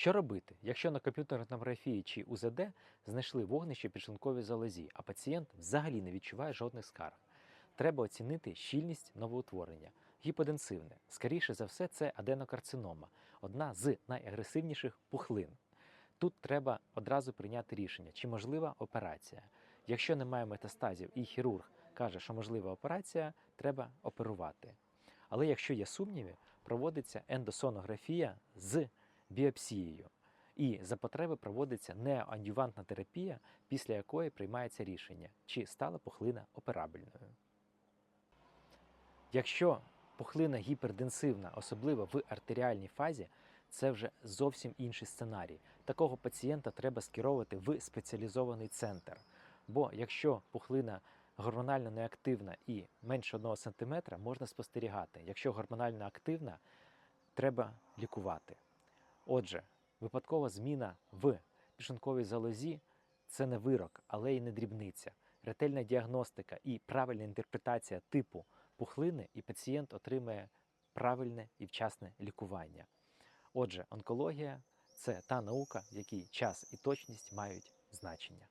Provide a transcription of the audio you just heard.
Що робити, якщо на комп'ютерній томографії чи УЗД знайшли вогнище підшлунковій залозі, а пацієнт взагалі не відчуває жодних скарг? Треба оцінити щільність новоутворення. Гіподенсивне. Скоріше за все, це аденокарцинома, одна з найагресивніших пухлин. Тут треба одразу прийняти рішення, чи можлива операція. Якщо немає метастазів і хірург каже, що можлива операція, треба оперувати. Але якщо є сумніви, проводиться ендосонографія з біопсією. І за потреби проводиться неоадювантна терапія, після якої приймається рішення, чи стала пухлина операбельною. Якщо пухлина гіперденсивна, особливо в артеріальній фазі, це вже зовсім інший сценарій. Такого пацієнта треба скеровувати в спеціалізований центр. Бо якщо пухлина гормонально неактивна і менше 1 см, можна спостерігати. Якщо гормонально активна, треба лікувати. Отже, випадкова зміна в підшлунковій залозі це не вирок, але й не дрібниця. Ретельна діагностика і правильна інтерпретація типу пухлини, і пацієнт отримає правильне і вчасне лікування. Отже, онкологія це та наука, в якій час і точність мають значення.